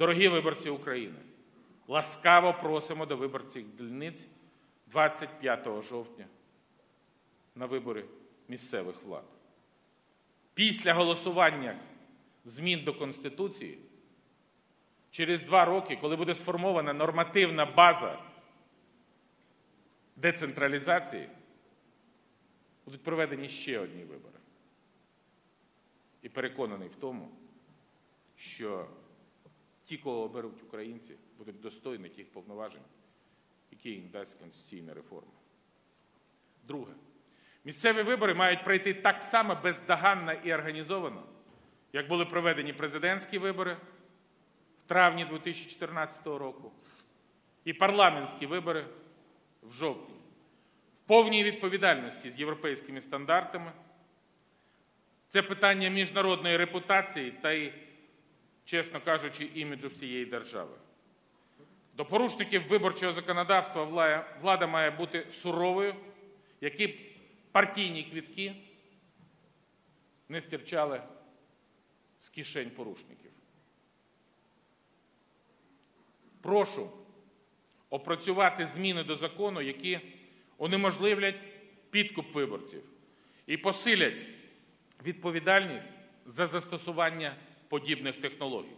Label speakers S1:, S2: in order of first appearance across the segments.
S1: Дорогі виборці України, ласкаво просимо до виборчих дільниць 25 жовтня на вибори місцевих влад. Після голосування змін до Конституції, через два роки, коли буде сформована нормативна база децентралізації, будуть проведені ще одні вибори. І переконаний в тому, що ті, кого оберуть українці, будуть достойні тих повноважень, які їм дасть конституційна реформа. Друге. Місцеві вибори мають пройти так само бездоганно і організовано, як були проведені президентські вибори в травні 2014 року і парламентські вибори в жовтні, в повній відповідальності з європейськими стандартами. Це питання міжнародної репутації та й, чесно кажучи, іміджу всієї держави. До порушників виборчого законодавства влада має бути суровою, які партійні квітки не стирчали з кишень порушників. Прошу опрацювати зміни до закону, які унеможливлять підкуп виборців і посилять відповідальність за застосування подібних технологій.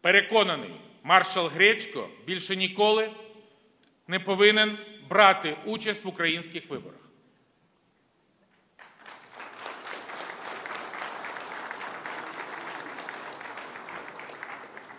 S1: Переконаний, маршал Гречко більше ніколи не повинен брати участь в українських виборах.